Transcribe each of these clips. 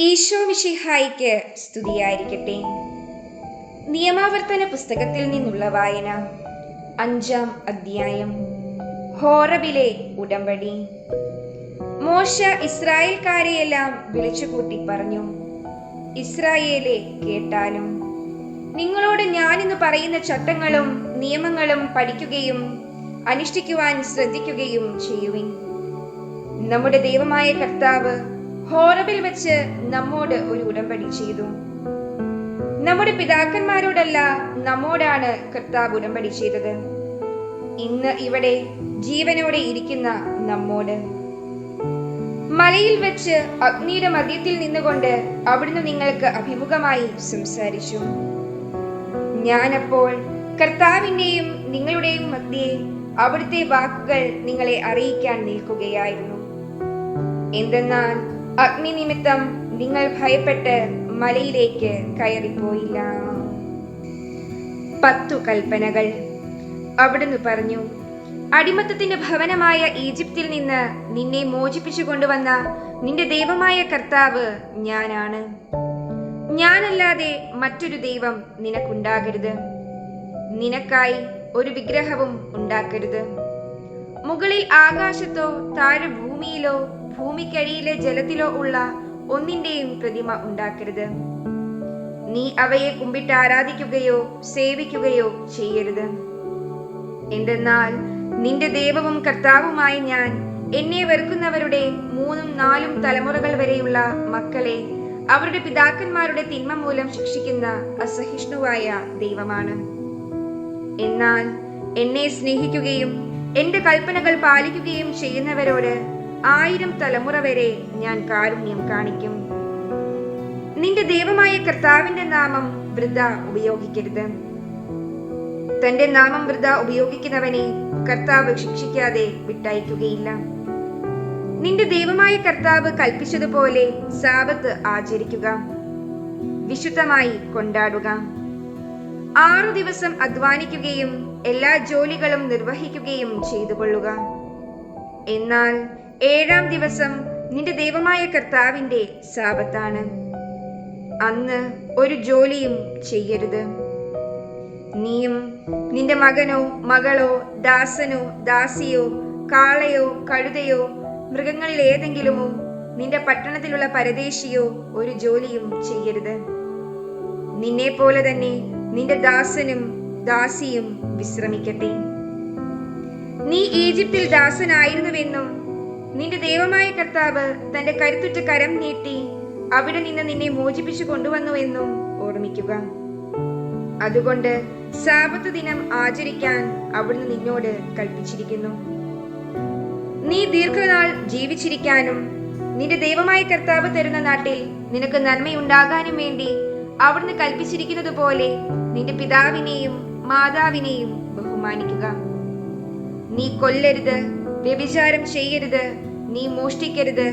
ഈശോ മിഷിഹായിക്ക് സ്തുതിയായിരിക്കട്ടെ. നിയമാവർത്തന പുസ്തകത്തിൽ നിന്നുള്ള വായന അഞ്ചാം അധ്യായം ഹോറബിലെ ഉടമ്പടി. മോശ ഇസ്രായേൽക്കാരെയെല്ലാം വിളിച്ചുകൂട്ടി പറഞ്ഞു ഇസ്രായേലെ കേട്ടാലും നിങ്ങളോട് ഞാനിന്ന് പറയുന്ന ചട്ടങ്ങളും നിയമങ്ങളും പഠിക്കുകയും അനുഷ്ഠിക്കുവാൻ ശ്രദ്ധിക്കുകയും ചെയ്യുവിൻ. നമ്മുടെ ദൈവമായ കർത്താവ് ഹോറബിൽ വെച്ച് നമ്മോട് ഒരു ഉടമ്പടി ചെയ്തു. നമ്മുടെ പിതാക്കന്മാരോടല്ല നമ്മോടാണ് കർത്താവ് ഉടമ്പടി ചെയ്തത്. ഇന്ന് ഇവിടെ ജീവനോടെ ഇരിക്കുന്ന നമ്മോട്. മലയിൽ വെച്ച് അഗ്നിയുടെ മധ്യത്തിൽ നിന്നുകൊണ്ട് അവിടുന്ന് നിങ്ങൾക്ക് അഭിമുഖമായി സംസാരിച്ചു. ഞാനപ്പോൾ കർത്താവിന്റെയും നിങ്ങളുടെയും മധ്യേ അവിടുത്തെ വാക്കുകൾ നിങ്ങളെ അറിയിക്കാൻ നിൽക്കുകയായിരുന്നു. എന്തെന്നാൽ അഗ്നി നിമിത്തം നിങ്ങൾ ഭയപ്പെട്ട് മലയിലേക്ക് കയറിപ്പോയില്ല. പത്തു കൽപ്പനകൾ. അവിടുന്ന് പറഞ്ഞു അടിമത്തത്തിന്റെ ഭവനമായ ഈജിപ്തിൽ നിന്ന് നിന്നെ മോചിപ്പിച്ചു കൊണ്ടുവന്ന നിന്റെ ദൈവമായ കർത്താവ് ഞാനാണ്. ഞാനല്ലാതെ മറ്റൊരു ദൈവം നിനക്കുണ്ടാകരുത്. നിനക്കായി ഒരു വിഗ്രഹവും ഉണ്ടാക്കരുത്. മുകളിൽ ആകാശത്തോ താഴെ ഭൂമിയിലോ ഭൂമിക്കടിയിലെ ജലത്തിലോ ഉള്ള ഒന്നിന്റെയും പ്രതിമ ഉണ്ടാക്കരുത്. നീ അവയെ കുമ്പിട്ട് ആരാധിക്കുകയോ സേവിക്കുകയോ ചെയ്യരുത്. എന്തെന്നാൽ നിന്റെ ദൈവവും കർത്താവുമായി ഞാൻ എന്നെ വെറുക്കുന്നവരുടെ മൂന്നും നാലും തലമുറകൾ വരെയുള്ള മക്കളെ അവരുടെ പിതാക്കന്മാരുടെ തിന്മ മൂലം ശിക്ഷിക്കുന്ന അസഹിഷ്ണുവായ ദൈവമാണ്. എന്നാൽ എന്നെ സ്നേഹിക്കുകയും എന്റെ കൽപ്പനകൾ പാലിക്കുകയും ചെയ്യുന്നവരോട് ആയിരം തലമുറ വരെ ഞാൻ കാരുണ്യം കാണിക്കും. നിന്റെ ദൈവമായ കർത്താവിന്റെ നാമം വൃദ്ധ ഉപയോഗിക്കരുത്. തന്റെ നാമം വൃദ്ധ ഉപയോഗിക്കുന്നവനെ കർത്താവ് ശിക്ഷിക്കാതെ വിട്ടയക്കുകയില്ല. നിന്റെ ദൈവമായ കർത്താവ് കൽപ്പിച്ചതുപോലെ സാപത്ത് ആചരിക്കുക. വിശുദ്ധമായി കൊണ്ടാടുക. ആറു ദിവസം അധ്വാനിക്കുകയും എല്ലാ ജോലികളും നിർവഹിക്കുകയും ചെയ്തു കൊള്ളുക എന്നാൽ ഏഴാം ദിവസം നിന്റെ ദൈവമായ കർത്താവിന്റെ സാപത്താണ്. അന്ന് ഒരു ജോലിയും ചെയ്യരുത്. നീയും നിന്റെ മകനോ മകളോ ദാസനോ ദാസിയോ കാളയോ കഴുതയോ മൃഗങ്ങളിൽ ഏതെങ്കിലുമോ നിന്റെ പട്ടണത്തിലുള്ള പരദേശിയോ ഒരു ജോലിയും ചെയ്യരുത്. നിന്നെ പോലെ തന്നെ നിന്റെ ദാസനും ദാസിയും വിശ്രമിക്കട്ടെ. നീ ഈജിപ്തിൽ ദാസനായിരുന്നുവെന്നും നിന്റെ ദൈവമായ കർത്താവ് തന്റെ കരുത്തുറ്റ കരം നീട്ടി അവിടെ നിന്ന് നിന്നെ മോചിപ്പിച്ചു കൊണ്ടുവന്നു എന്നും ഓർമ്മിക്കുക. അതുകൊണ്ട് സാപത്ത് ദിനം ആചരിക്കാൻ അവിടുന്ന് നിന്നോട് കൽപ്പിച്ചിരിക്കുന്നു. നീ ദീർഘനാൾ ജീവിച്ചിരിക്കാനും നിന്റെ ദൈവമായ കർത്താവ് തരുന്ന നാട്ടിൽ നിനക്ക് നന്മയുണ്ടാകാനും വേണ്ടി അവിടുന്ന് കൽപ്പിച്ചിരിക്കുന്നത് പോലെ നിന്റെ പിതാവിനെയും മാതാവിനെയും ബഹുമാനിക്കുക. നീ കൊല്ലരുത്. വ്യഭിചാരം ചെയ്യരുത് നീ മോഷ്ടിക്കരുത്.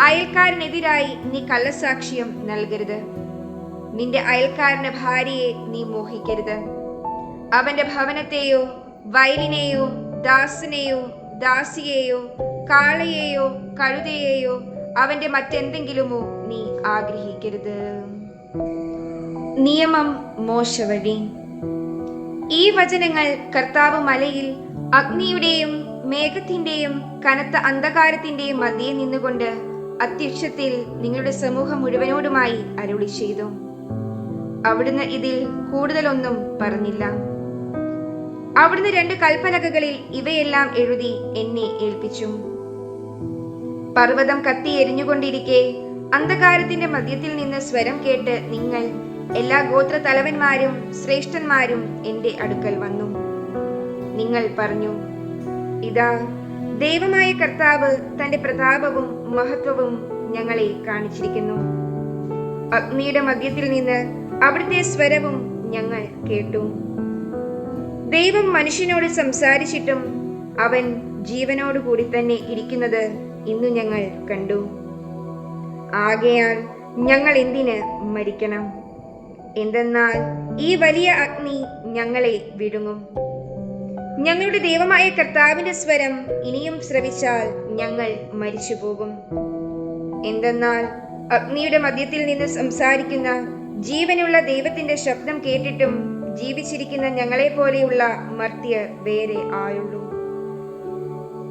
അയൽക്കാരനെതിരായി നീ കള്ളസാക്ഷ്യം നൽകരുത്. നിന്റെ അയൽക്കാരന്റെ ഭാര്യയെ നീ മോഹിക്കരുത്. അവന്റെ ഭവനത്തെയോ വയലിനെയോ ദാസനെയോ ദാസിയെയോ കാളയെയോ കഴുതയെയോ അവന്റെ മറ്റെന്തെങ്കിലുമോ നീ ആഗ്രഹിക്കരുത്. നിയമം മോശവഴി. ഈ വചനങ്ങൾ കർത്താവ് മലയിൽ അഗ്നിയുടെയും മേഘത്തിന്റെയും കനത്ത അന്ധകാരത്തിന്റെയും മധ്യേ നിന്നുകൊണ്ട് അത്യക്ഷത്തിൽ നിങ്ങളുടെ സമൂഹം മുഴുവനോടുമായി അരുളി ചെയ്തു. അവിടുന്ന് ഇതിൽ കൂടുതലൊന്നും പറഞ്ഞില്ല. അവിടുന്ന് രണ്ട് കൽപ്പലകകളിൽ ഇവയെല്ലാം എഴുതി എന്നെ ഏൽപ്പിച്ചു. പർവതം കത്തി എരിഞ്ഞുകൊണ്ടിരിക്കെ അന്ധകാരത്തിന്റെ മധ്യത്തിൽ നിന്ന് സ്വരം കേട്ട് നിങ്ങൾ എല്ലാ ഗോത്ര തലവന്മാരും ശ്രേഷ്ഠന്മാരും എന്റെ അടുക്കൽ വന്നു. നിങ്ങൾ പറഞ്ഞു ഇതാ ദൈവമായ കർത്താവ് തന്റെ പ്രതാപവും മഹത്വവും ഞങ്ങളെ കാണിച്ചിരിക്കുന്നു. അഗ്നിയുടെ മധ്യത്തിൽ നിന്ന് അവിടുത്തെ സ്വരവും ഞങ്ങൾ കേട്ടു. ദൈവം മനുഷ്യനോട് സംസാരിച്ചിട്ടും അവൻ ജീവനോടുകൂടി തന്നെ ഇരിക്കുന്നത് ഇന്നു ഞങ്ങൾ കണ്ടു. ആകയാൽ ഞങ്ങൾ എന്തിന് മരിക്കണം? എന്തെന്നാൽ ഈ വലിയ അഗ്നി ഞങ്ങളെ വിഴുങ്ങും. ഞങ്ങളുടെ ദൈവമായ കർത്താവിന്റെ സ്വരം ഇനിയും ശ്രവിച്ചാൽ ഞങ്ങൾ മരിച്ചു പോകും എന്തെന്നാൽ അഗ്നിയുടെ മധ്യത്തിൽ നിന്ന് സംസാരിക്കുന്ന ജീവനുള്ള ദൈവത്തിന്റെ ശബ്ദം കേട്ടിട്ടും ജീവിച്ചിരിക്കുന്ന ഞങ്ങളെ പോലെയുള്ള മർത്യർ വേറെ ആയുള്ളൂ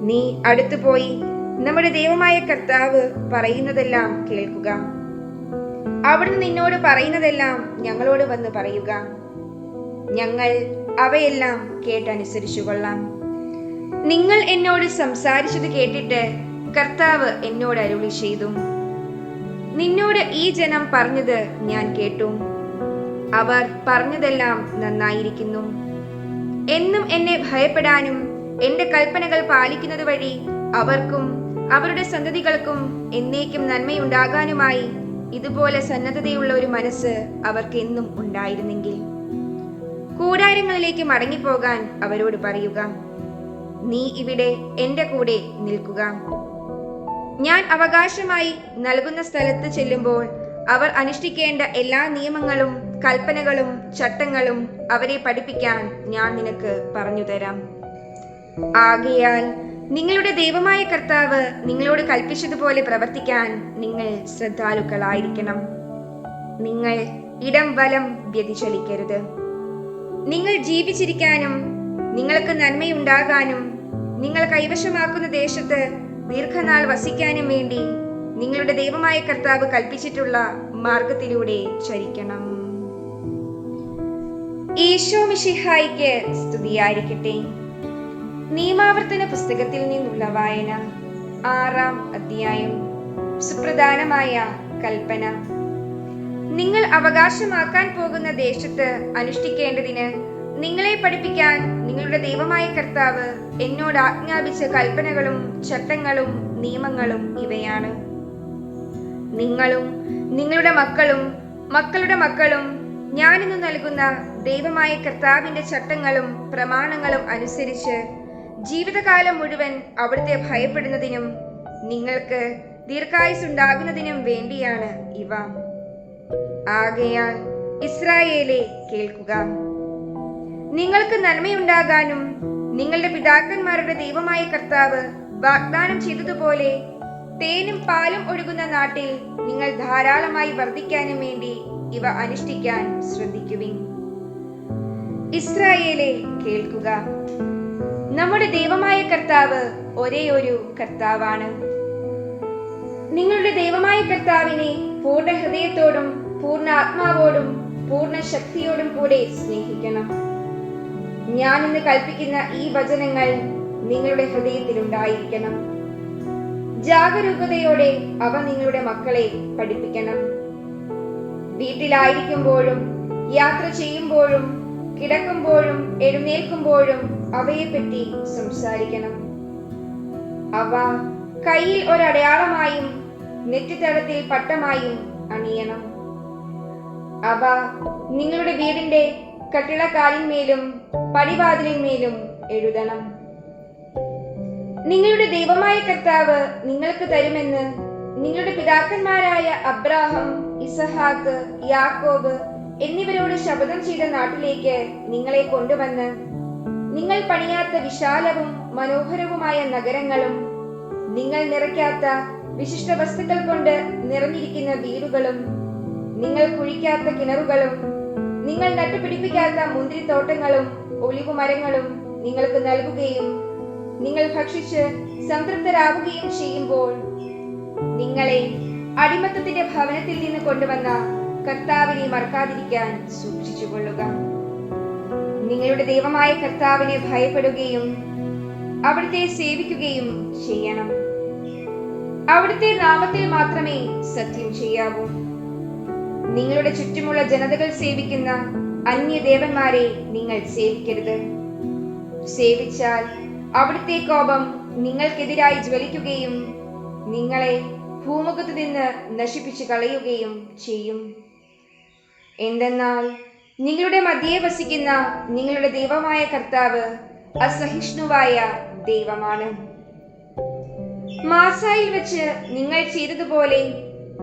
നീ അടുത്തുപോയി നമ്മുടെ ദൈവമായ കർത്താവ് പറയുന്നതെല്ലാം കേൾക്കുക. അവിടുന്ന് നിന്നോട് പറയുന്നതെല്ലാം ഞങ്ങളോട് വന്ന് പറയുക. ഞങ്ങൾ അവയെല്ലാം കേട്ടനുസരിച്ചു കൊള്ളാം. നിങ്ങൾ എന്നോട് സംസാരിച്ചത് കേട്ടിട്ട് കർത്താവ് എന്നോട് അരുളി ചെയ്തു. നിന്നോട് ഈ ജനം പറഞ്ഞത് ഞാൻ കേട്ടു. അവർ പറഞ്ഞതെല്ലാം നന്നായിരിക്കുന്നു. എന്നും എന്നെ ഭയപ്പെടാനും എന്റെ കൽപ്പനകൾ പാലിക്കുന്നത് വഴി അവർക്കും അവരുടെ സന്തതികൾക്കും എന്നേക്കും നന്മയുണ്ടാകാനുമായി ഇതുപോലെ സന്നദ്ധതയുള്ള ഒരു മനസ്സ് അവർക്ക് എന്നും ഉണ്ടായിരുന്നെങ്കിൽ. കൂടാരങ്ങളിലേക്ക് മടങ്ങിപ്പോകാൻ അവരോട് പറയുക നീ ഇവിടെ എന്റെ കൂടെ നിൽക്കുക. ഞാൻ അവകാശമായി നൽകുന്ന സ്ഥലത്ത് ചെല്ലുമ്പോൾ അവർ അനുഷ്ഠിക്കേണ്ട എല്ലാ നിയമങ്ങളും കൽപ്പനകളും ചട്ടങ്ങളും അവരെ പഠിപ്പിക്കാൻ ഞാൻ നിനക്ക് പറഞ്ഞു തരാം. ആകയാൽ നിങ്ങളുടെ ദൈവമായ കർത്താവ് നിങ്ങളോട് കൽപ്പിച്ചതുപോലെ പ്രവർത്തിക്കാൻ നിങ്ങൾ ശ്രദ്ധാലുക്കളായിരിക്കണം. നിങ്ങൾ ഇടം വലം വ്യതിചലിക്കരുത്. നിങ്ങൾ ജീവിച്ചിരിക്കാനും നിങ്ങൾക്ക് നന്മയുണ്ടാകാനും നിങ്ങൾ കൈവശമാക്കുന്ന ദേശത്ത് ദീർഘനാൾ വസിക്കാനും വേണ്ടി നിങ്ങളുടെ ദൈവമായ കർത്താവ് കൽപ്പിച്ചിട്ടുള്ള മാർഗത്തിലൂടെ ചരിക്കണം. ഈശോ മിഷിഹായിക്ക് സ്തുതിയായിരിക്കട്ടെ. നിയമാവർത്തന പുസ്തകത്തിൽ നിന്നുള്ള വായന ആറാം അധ്യായം സുപ്രധാനമായ കൽപ്പന. നിങ്ങൾ അവകാശമാക്കാൻ പോകുന്ന ദേശത്ത് അനുഷ്ഠിക്കേണ്ടതിന് നിങ്ങളെ പഠിപ്പിക്കാൻ നിങ്ങളുടെ ദൈവമായ കർത്താവ് എന്നോട് ആജ്ഞാപിച്ച കൽപ്പനകളും ചട്ടങ്ങളും നിയമങ്ങളും ഇവയാണ്. നിങ്ങളും നിങ്ങളുടെ മക്കളും മക്കളുടെ മക്കളും ഞാനിന്ന് നൽകുന്ന ദൈവമായ കർത്താവിന്റെ ചട്ടങ്ങളും പ്രമാണങ്ങളും അനുസരിച്ച് ജീവിതകാലം മുഴുവൻ അവിടുത്തെ ഭയപ്പെടുന്നതിനും നിങ്ങൾക്ക് ദീർഘായുസ് ഉണ്ടാകുന്നതിനും വേണ്ടിയാണ് ഇവ. ആകയാൽ ഇസ്രായേലെ കേൾക്കുക. നിങ്ങൾക്ക് നന്മയുണ്ടാകാനും നിങ്ങളുടെ പിതാക്കന്മാരുടെ ദൈവമായ കർത്താവ് വാഗ്ദാനം ചെയ്തതുപോലെ തേനും പാലും ഒഴുകുന്ന നാട്ടിൽ നിങ്ങൾ ധാരാളമായി വർദ്ധിക്കാനും വേണ്ടി ഇവ അനുഷ്ഠിക്കാൻ ശ്രദ്ധിക്കുവിൻ. ഇസ്രായേലെ കേൾക്കുക. നമ്മുടെ ദൈവമായ കർത്താവ് ഒരേ ഒരു കർത്താവാണ്. നിങ്ങളുടെ ദൈവമായ കർത്താവിനെ പൂർണ ഹൃദയത്തോടും പൂർണ ആത്മാവോടും പൂർണ ശക്തിയോടും കൂടെ സ്നേഹിക്കണം. ഞാൻ ഇന്ന് കൽപ്പിക്കുന്ന ഈ വചനങ്ങൾ നിങ്ങളുടെ ഹൃദയത്തിൽ ഉണ്ടായിരിക്കണം ജാഗരൂകതയോടെ അവ നിങ്ങളുടെ മക്കളെ പഠിപ്പിക്കണം. വീട്ടിലായിരിക്കുമ്പോഴും യാത്ര ചെയ്യുമ്പോഴും കിടക്കുമ്പോഴും എഴുന്നേൽക്കുമ്പോഴും അവയെപ്പറ്റി സംസാരിക്കണം. അവ കയ്യിൽ ഒരടയാളമായും നെറ്റിത്തടത്തിൽ പട്ടമായും അണിയണം. അവ നിങ്ങളുടെ വീടിന്റെ കട്ടിളക്കാലിന്മേലും പടിവാതിലിന്മേലും എഴുതണം. നിങ്ങളുടെ ദൈവമായ കർത്താവ് നിങ്ങൾക്ക് തരുമെന്ന് നിങ്ങളുടെ പിതാക്കന്മാരായ അബ്രാഹം ഇസഹാക്ക് യാക്കോബ് എന്നിവരോട് ശപഥം ചെയ്ത നാട്ടിലേക്ക് നിങ്ങളെ കൊണ്ടുവന്ന് നിങ്ങൾ പണിയാത്ത വിശാലവും മനോഹരവുമായ നഗരങ്ങളും നിങ്ങൾ നിറയ്ക്കാത്ത വിശിഷ്ട വസ്തുക്കൾ കൊണ്ട് നിറഞ്ഞിരിക്കുന്ന വീടുകളും നിങ്ങൾ കുഴിക്കാത്ത കിണറുകളും നിങ്ങൾ നട്ടുപിടിപ്പിക്കാത്ത മുന്തിരിത്തോട്ടങ്ങളും ഒലിവു മരങ്ങളും നിങ്ങൾക്ക് നൽകുകയും നിങ്ങൾ ഭക്ഷിച്ച് സംതൃപ്തരാവുകയും ചെയ്യുമ്പോൾ നിങ്ങളെ അടിമത്തത്തിന്റെ ഭവനത്തിൽ നിന്ന് കൊണ്ടുവന്ന കർത്താവിനെ മറക്കാതിരിക്കാൻ സൂക്ഷിച്ചുകൊള്ളുക. നിങ്ങളുടെ ദൈവമായ കർത്താവിനെ ഭയപ്പെടുകയും അവിടുത്തെ സേവിക്കുകയും ചെയ്യണം. അവിടുത്തെ നാമത്തിൽ മാത്രമേ സത്യം ചെയ്യാവൂ. നിങ്ങളുടെ ചുറ്റുമുള്ള ജനതകൾ സേവിക്കുന്ന അന്യ ദേവന്മാരെ നിങ്ങൾ സേവിക്കരുത്. സേവിച്ചാൽ അവിടുത്തെ കോപം നിങ്ങൾക്കെതിരായി ജ്വലിക്കുകയും നിങ്ങളെ ഭൂമുഖത്ത് നിന്ന് നശിപ്പിച്ചു കളയുകയും ചെയ്യും. എന്തെന്നാൽ നിങ്ങളുടെ മധ്യേ വസിക്കുന്ന നിങ്ങളുടെ ദൈവമായ കർത്താവ് അസഹിഷ്ണുവായ ദൈവമാണ്. മാസായിൽ വെച്ച് നിങ്ങൾ ചെയ്തതുപോലെ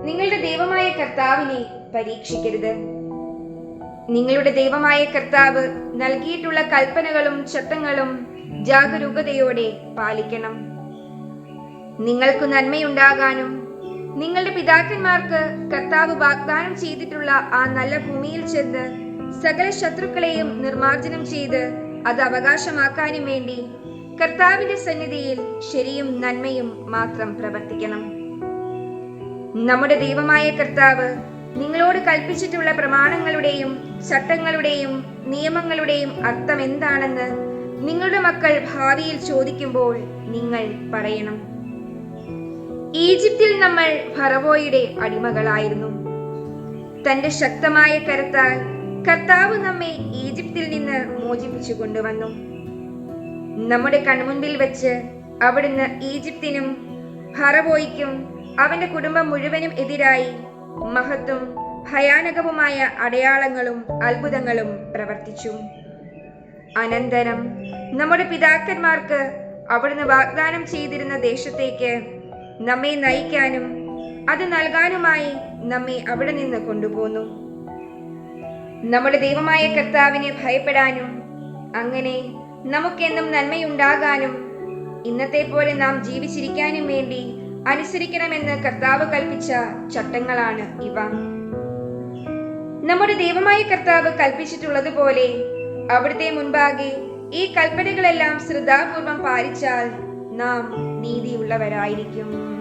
നിങ്ങളുടെ ദൈവമായ കർത്താവിനെ പരീക്ഷിക്കരുത്. നിങ്ങളുടെ ദൈവമായ കർത്താവ് നൽകിയിട്ടുള്ള കൽപ്പനകളും ചട്ടങ്ങളും ജാഗരൂകതയോടെ പാലിക്കണം. നിങ്ങൾക്ക് നന്മയുണ്ടാകാനും നിങ്ങളുടെ പിതാക്കന്മാർക്ക് കർത്താവ് വാഗ്ദാനം ചെയ്തിട്ടുള്ള ആ നല്ല ഭൂമിയിൽ ചെന്ന് സകല ശത്രുക്കളെയും നിർമാർജനം ചെയ്ത് അത് അവകാശമാക്കാനും വേണ്ടി കർത്താവിന്റെ സന്നിധിയിൽ ശരിയും നന്മയും മാത്രം പ്രവർത്തിക്കണം. നമ്മുടെ ദൈവമായ കർത്താവ് നിങ്ങളോട് കൽപ്പിച്ചിട്ടുള്ള പ്രമാണങ്ങളുടെയും ചട്ടങ്ങളുടെയും നിയമങ്ങളുടെയും അർത്ഥം എന്താണെന്ന് നിങ്ങളുടെ മക്കൾ ഭാവിയിൽ ചോദിക്കുമ്പോൾ നിങ്ങൾ പറയണം. ഈജിപ്തിൽ നമ്മൾ ഫറവോയുടെ അടിമകളായിരുന്നു. തന്റെ ശക്തമായ കരത്താൽ കർത്താവ് നമ്മെ ഈജിപ്തിൽ നിന്ന് മോചിപ്പിച്ചു കൊണ്ടുവന്നു. നമ്മുടെ കൺമുൻപിൽ വെച്ച് അവിടുന്ന് ഈജിപ്തിനും ഫറവോയ്ക്കും അവന്റെ കുടുംബം മുഴുവനും എതിരായി മഹത്വം ഭയാനകവുമായ അടയാളങ്ങളും അത്ഭുതങ്ങളും പ്രവർത്തിച്ചു. അനന്തരം നമ്മുടെ പിതാക്കന്മാർക്ക് അവിടുന്ന് വാഗ്ദാനം ചെയ്തിരുന്ന ദേശത്തേക്ക് നമ്മെ നയിക്കാനും അത് നൽകാനുമായി നമ്മെ അവിടെ നിന്ന് കൊണ്ടുപോന്നു. നമ്മുടെ ദൈവമായ കർത്താവിനെ ഭയപ്പെടാനും അങ്ങനെ നമുക്കെന്നും നന്മയുണ്ടാകാനും ഇന്നത്തെ പോലെ നാം ജീവിച്ചിരിക്കാനും വേണ്ടി അനുസരിക്കണമെന്ന് കർത്താവ് കൽപ്പിച്ച ചട്ടങ്ങളാണ് ഇവ. നമ്മുടെ ദൈവമായ കർത്താവ് കൽപ്പിച്ചിട്ടുള്ളതുപോലെ അവിടുത്തെ മുൻപാകെ ഈ കൽപ്പനകളെല്ലാം ശ്രദ്ധാപൂർവം പാലിച്ചാൽ നാം നീതിയുള്ളവരായിരിക്കും.